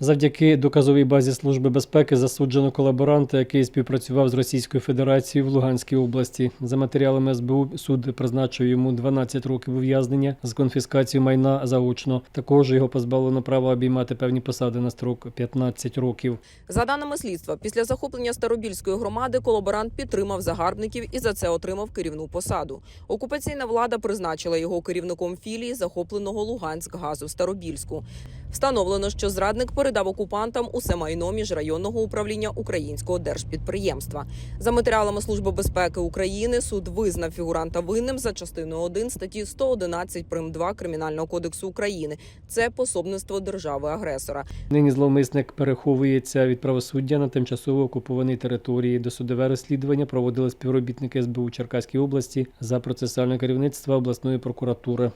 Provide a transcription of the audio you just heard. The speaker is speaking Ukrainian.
Завдяки доказовій базі Служби безпеки засуджено колаборанта, який співпрацював з Російською Федерацією в Луганській області. За матеріалами СБУ суд призначив йому 12 років ув'язнення з конфіскацією майна заочно. Також його позбавлено права обіймати певні посади на строк 15 років. За даними слідства, після захоплення Старобільської громади колаборант підтримав загарбників і за це отримав керівну посаду. Окупаційна влада призначила його керівником філії захопленого Луганськ-газу в Старобільську. Встановлено, що зрадник передав окупантам усе майно міжрайонного управління українського держпідприємства. За матеріалами Служби безпеки України суд визнав фігуранта винним за частиною 1 статті 111 прим. 2 Кримінального кодексу України. Це пособництво держави-агресора. Нині зловмисник переховується від правосуддя на тимчасово окупованій території. Досудове розслідування проводили співробітники СБУ Черкаської області за процесуальне керівництво обласної прокуратури.